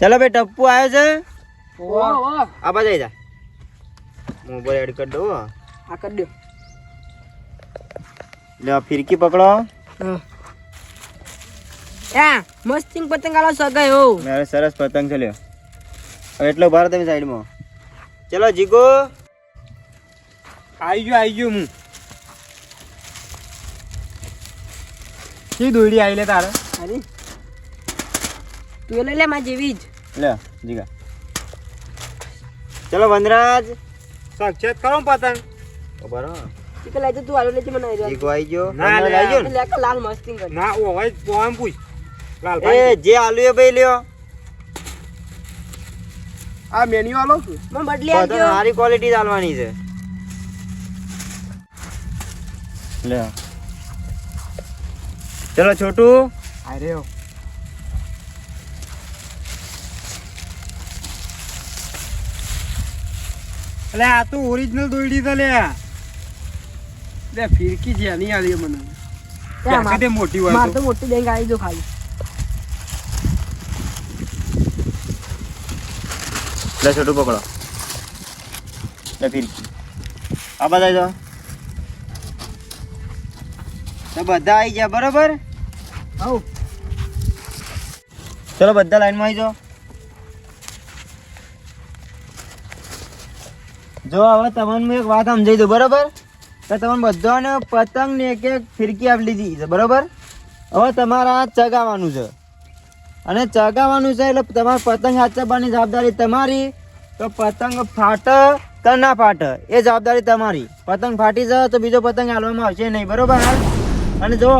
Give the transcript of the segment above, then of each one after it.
ચાલો ભાઈ ટપ્પુ આવ્યો છે? આ બાજુ જા. મોબાઈલ એડ કરી દઉં આ કરી દો. લે ફિરકી પકડો. હા. મસ્તિંગ પતંગ આલો સગાયો મારે સરસ પતંગ છે લ્યો. એટલો ભાર તમે સાઈડમાં ચલો જીગો. આવી ગયો આવી ગયો હું. શી દોડી આવી લે તારે? અરે. તું લઈ લે માં જેવી જ. લે જીગા. ચલો વનરાજ. સાક્ષાત કરો પતંગ. ઊભા રહો. તું કે લઈ તું આલો લેજે મને આવી જીગો આવી ગયો ના, લે. આવી ગયો ને. લે કે લાલ મસ્તિંગ કર. ના ઓ હોય તો આમ પૂછ. એ જે આલુ એ ભાઈ લ્યો. આ મેન્યુ આલો મને બદલી આપજો. સારી ક્વોલિટી ચાલવાની છે. લે. ચલો છોટું. અરે એટલે આ તો ઓરિજિનલ દોયડી તો લે. લે ફિરકી છે નહીં આવી મને. તે મોટી હોય મારે તો. મોટી બેંક આવી જો ખાલી. લે છોટું પકડો. લે ફિરકી. આ બધા જો. તો બધા આવી ગયા બરોબર? હવ ચલો બધા લાઈનમાં આવી જાઓ. જો હવે તમને હું એક વાત સમજાવી દઉં, બરાબર? તો તમને બધાને પતંગ ને એક એક ફિરકી આપી લીધી છે, બરાબર? હવે તમારે આ ચગાવવાનું છે. અને ચગાવવાનું છે એટલે તમારે પતંગ સાચવવાની જવાબદારી તમારી. તો પતંગ ફાટે કે ના ફાટે, એ જવાબદારી તમારી. પતંગ ફાટી જાય તો બીજો પતંગ હાલવામાં આવશે નહીં, બરાબર? અને જો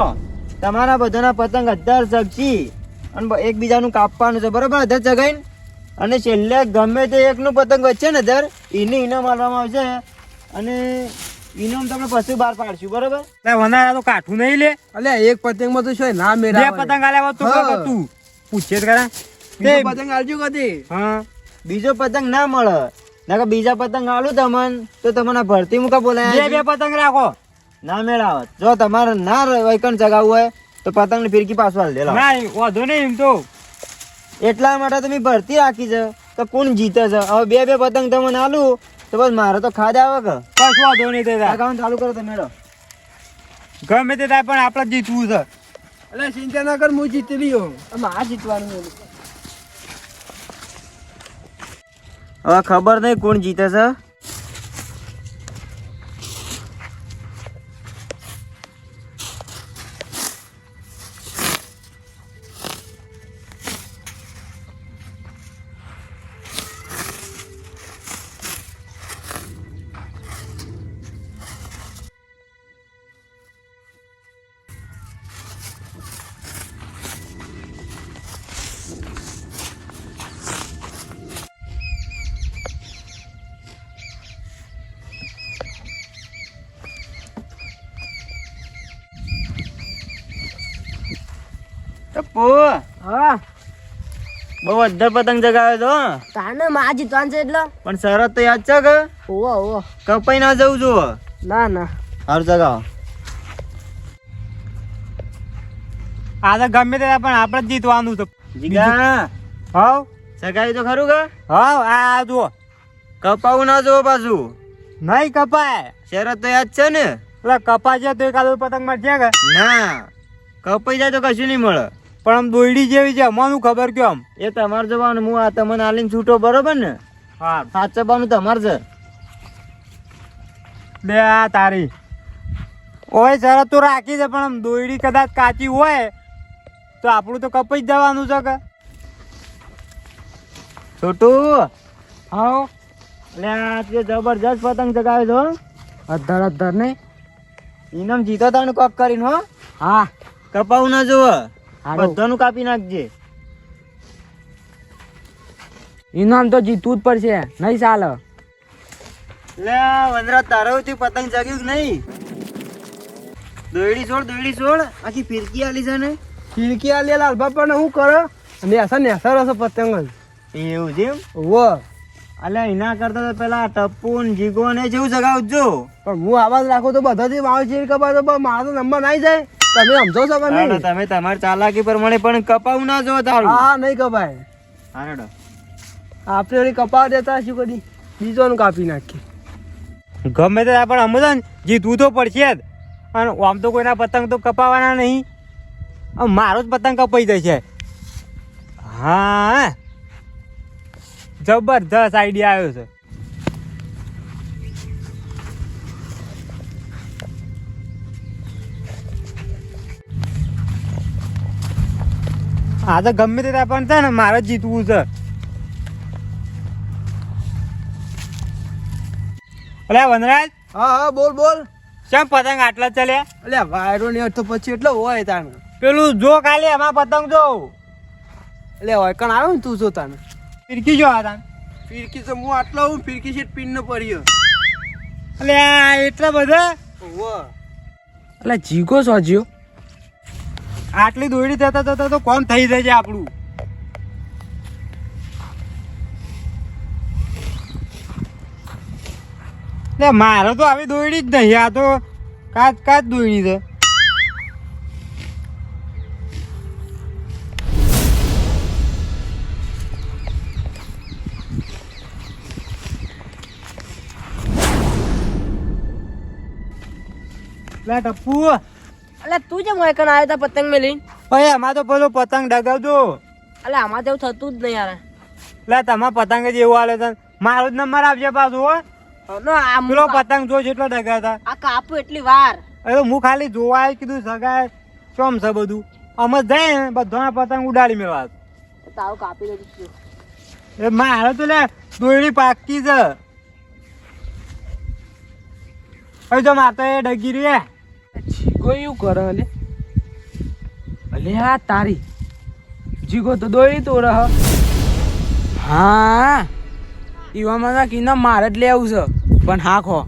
તમારા બધાના પતંગ અધાર ચગશી અને એકબીજાનું કાપવાનું છે, બરાબર? અધર ચગાઈને અને છેલ્લે ગમે તે એકનું પતંગ વચ્ચે ને દર એને ઇનામ આપવામાં આવશે. અને ઇનામ તમને પછી બહાર પાડશું બરોબર? લે વનારા તો કાઠું નહીં લે. અલે એક પતંગમાં તો શું ના બે પતંગ આલ્યા તો. તું પૂછે ખરા. તે- પતંગ આલજો કદી. હા. બીજો પતંગ ના મળે. ના બીજા પતંગ આલું તમને તો તમને ભરતી મુકા બોલાય બે પતંગ રાખો. ના મેળાવે જો તમારે ના વૈકણ ચગાવવું હોય તો પતંગ ફિરકી પાછું હાલ ના વાંધો નહીં એમ તો. એટલા માટે તમે ભરતી રાખી છે તો કોણ જીતે છે. હવે બે બે પતંગ તમને આલું તો બસ મારે તો ખાધા આવે કે? કશું વાંધો નહીં તે તાર. કામ ચાલુ કરો તમે ગમે તે થાય પણ આપણે જીતવું છે. એટલે ચિંતા ના કર હું જીતી લઈ મારે જીતવાનું હવે ખબર નહીં કોણ જીતે છે? ટપ્પુ હા. બહુ અધર પતંગ જગાવ્યો તો તાને માં જીતવાનું છે એટલે? પણ શરત તો યાદ છે કે? ઓહો ઓહો કપાઈ ના જવું જો ના ના. હારું જગાવો. આ તો ગમે તે પણ આપણે જ જીતવાનું તો જીગા. હાવ. સગાઈ તો ખરું કે? હાવ આ જુઓ. કપાવું ના જુઓ પાછું. નહીં કપાય. શરત તો યાદ છે ને? એટલે કપાય તો એકાદો પતંગમાં છે કે? ના. કપાઈ જાય તો કશું નહીં મળે. પણ આમ દોયડી જેવી છે અમારું ખબર કેમ એ તમારે જવાનું હું આ તમને આલીને છૂટો બરોબર ને? હા. સાચવવાનું તમારે છે. બે આ તારી. ઓય શરત તો રાખી દે પણ આમ દોયડી કદાચ કાચી હોય તો આપણું તો કપાઈ જ જવાનું છે કે. છોટું? હા એટલે આ તે જબરજસ્ત પતંગ ચગાવે છો અધર અધર નહીં. ઇનામ જીતો તાનું કોક કરીને હો. હા. કપાવું ના જુઓ. બધાનું કાપી નાખજે. ઇનામ તો જીતવું જ પડશે. નહીં ચાલે. લે વંદરા તારાઓથી પતંગ ચગ્યું કે નહીં? દોયડી છોડ દોયડી છોડ. આખી ફિરકી આલી છે ને? ખીડકી આલે લાલબા પણ હું કરો? નેસા નેસા રસો પતંગ જ. એવું છે વો અલે એના કરતા તો પેલા ટપ્પુ ને જીગો ને જેવું જગાવજો. પણ હું આવાજ રાખું તો બધાથી મારો છે ખબર તો મારો નંબર નાઈ જાય. તમે સમજો છો કે તમે તમારી ચાલાકી પ્રમાણે પણ કપાવ ના જો તારું. હા નહીં કપાય. હા રેડો આપણે ઓલી કપાવ દેતા શું કદી? બીજોનું કાપી નાખીએ. ગમે તે પણ અમદાન જીતવું તો પડશે જ. અને આમ તો કોઈના પતંગ તો કપાવાના નહીં. મારો જ પતંગ કપાઈ જશે. હા જબરદસ્ત આઈડિયા આવ્યો છે. હા તો ગમે તે પણ છે ને મારે જીતવું છે. અલે વનરાજ? હા હા બોલ બોલ. કેમ પતંગ આટલા ચાલ્યા? એટલે વાયરો ને તો પછી એટલો હોય તાને પેલું જો ખાલી એમાં પતંગ જો. એટલે હોય કણ આવ્યો ને તું જો તાને ફિરકી જો આ તાને ફિરકી તો હું આટલો હું ફિરકી છે પિન નો પડ્યો એટલે આ એટલા બધા? એટલે જીગો સોજ્યો આટલી દોડી થતા થતા તો કોમ થઈ છે આપણું? લે, મારે તો આવી દોડી જ નહીં, આ તો કાચ કાચ દોડી છે. લે એટલે તું જેમ હોય કણ આવ્યો તા પતંગ મેં લઈને ભાઈ આમાં તો પેલો પતંગ ડગાવજો. અલે આમાં તો એવું થતું જ નહીં યાર. લે તમારા પતંગ જ એવું આલે છે. મારો જ નંબર આપજે પાછું હો. નો આ પેલો પતંગ જો જેટલો ડગાવતા. આ કાપું એટલી વાર. અરે હું ખાલી જોવાય કીધું સગાય ચોમ છે બધું. અમે જાય ને બધાના પતંગ ઉડાડી મેળવા. તાવ કાપી છું એ મારે તો લે દોયડી પાકી છે. હવે જો મારે તો એ ડગી રે એવું કરે અલે અલે આ તારી જીગો તો દોડી તો રહ. હા એવા ના કીને મારે જ લેવું છે. પણ હા ખો.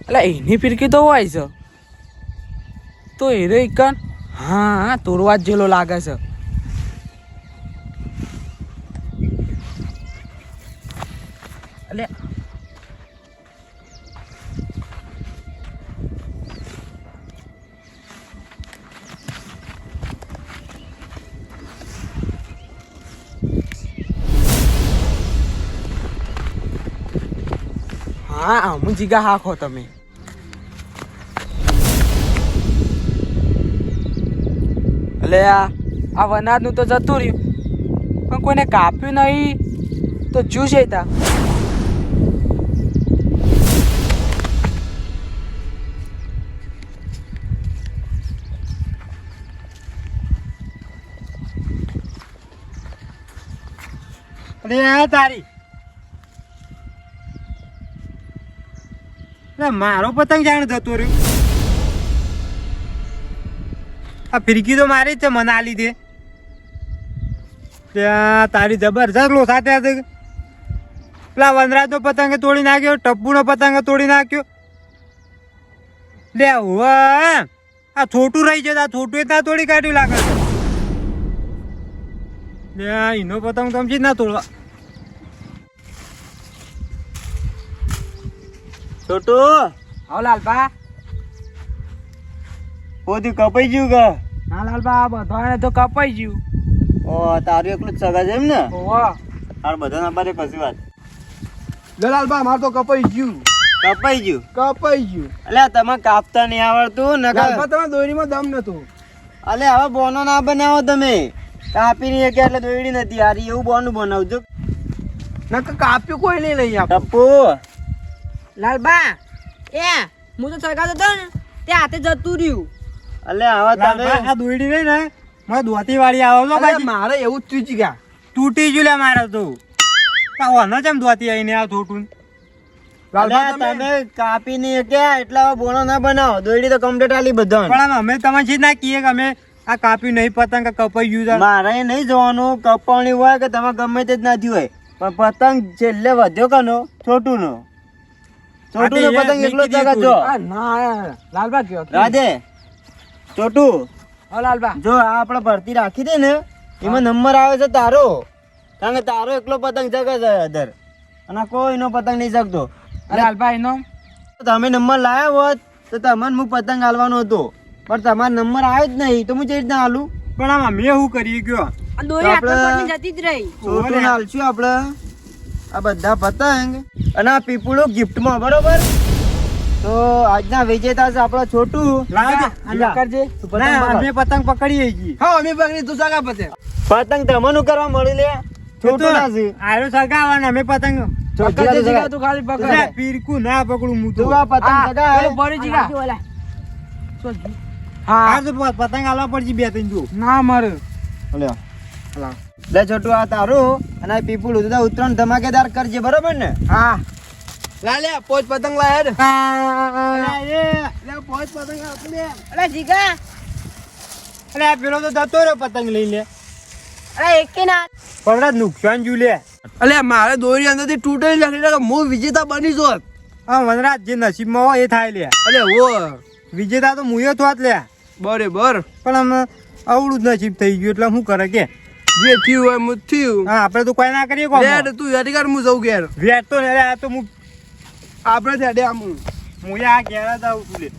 એટલે એની ફિરકી તો હોય છે. તો એ રે કન હા તોરવા જ જેલો લાગે છે. એટલે હા અમુક જીગા હાખો તમે. એટલે આ આ વનાજનું તો જતું રહ્યું. પણ કોઈને કાપ્યું નહીં, તો જ્યુસ હતા અરે તારી. મારો પતંગ જાણ જતો રહ્યો. આ ફિરકી તો મારી જ છે, મને આ લીધે. ત્યાં તારી જબરજસ્ત લો છે. પેલા વનરાજનો પતંગ તોડી નાખ્યો, ટપ્પુનો પતંગ તોડી નાખ્યો. લે હવે આ છોટું રહી છે, આ છોટું એ ત્યાં તોડી કાઢ્યું લાગે લે એનો પતંગ સમજી જ ના તોડવા. છોટુ? આવ લાલબા બધું કપાઈ ગયું કે? ના લાલબા બધાને તો કપાઈ ગયું. ઓ તારું એકલું જ સગા છે એમ ને? હાર બધા ના બારે પછી વાત? દલાલબા મારે તો કપાઈ ગયું. કપાઈ ગયું? કપાઈ ગયું. અલ્યા તમે કાપતા નહીં આવડતું નકર લાલબા તમે દોરીમાં દમ નતો. અલે હવે બોનો ના બનાવો તમે. કાપી નહીં કે એટલે દોરી નથી. આરી એવું બોનું બનાવજો. નકર કાપ્યું કોઈ નહીં લઈ આપણે ટપ્પુ. લાલબા એ હું તો સરકાર હતો ને તે હાથે જતું રહ્યું. અલે હવે તમે આ દોયડી રહી ને મને દોતી વાળી આવો છો ભાઈ મારે એવું જ તૂટી ગયા તૂટી ગયું લે મારે તો. આ ઓનો ચમ દોતી આવીને આ થોટું તમે કાપી નહીં કે એટલે બોનો ના બનાવો? દોયડી તો કમ્પ્લીટ આલી બધા પણ અમે તમે છે ના કહીએ કે અમે આ કાપ્યું નહીં પતંગ કપાઈ ગયું છે. મારે નહીં જોવાનું કપાવણી હોય કે તમે ગમે તે જ નથી હોય. પણ પતંગ છેલ્લે વધ્યો કનો? છોટું નો છોટું નો પતંગ એકલો જ જો ના લાલબા કયો રાજે છોટું હા લાલબા. જો આ આપણે ભરતી રાખી દે ને એમાં નંબર આવે છે તારો. કારણ કે તારો એકલો પતંગ જગે છે અધર અને કોઈનો પતંગ નહીં જગતો અરે લાલબા એનો? તમે નંબર લાવ્યા હોત તો તમને હું પતંગ હાલવાનો હતો. પણ તમારો નંબર આવ્યો જ નહીં તો હું કેવી રીતના હાલું? પણ આમાં મેં શું કરી ગયો? આપણે- જ રહી. આપણે. આ બધા પતંગ અને આ પીપળું ગિફ્ટમાં બરોબર? તો આજના વિજેતા છે આપણો છોટું. અમે પતંગ પકડીએ ગઈ હા અમે પકડી તું સગા પતે. પતંગ તમને કરવા મળી લે. છોટું ના છે. આરો સગાવાના અમે પતંગ. તું ખાલી પકડ. પીરકું ના પકડું હું તો. આ પતંગ હા સગા પેલું જીગા હા. પતંગ આલવા પડશે બે ત્રણ જો. ના મારે. લ્યો. લે છોટું આ તારું અને આ પીપુલ તો. ઉત્તરાયણ ધમાકેદાર કરજે બરોબર ને? હા. લા લે પોચ પતંગ લાય હેડ. પોચ પતંગ આપ લે. અરે જીગા. અરે આ પેલો તો જતો રહ્યો પતંગ લઈ લે અરે એકે ના. પણ નુકસાન જુ લે. અલે મારે દોરી અંદરથી તૂટેલી લખી હું વિજેતા બની જોત હા વનરાજ જે નસીબમાં હોય એ થાય લે. અલે ઓ વિજેતા તો મુયો થોત લે. બરોબર. પણ આમ અવળું જ નસીબ થઈ ગયું એટલે શું કરે કે? જે થયું હોય મું થયું હા આપણે તો કોઈ ના કરીએ કોમ. લે તું યાદી કર હું જઉં ઘેર. વેટ તો ને આ તો હું આપણે થેડે આમ હું આ ઘેર જ આવું છું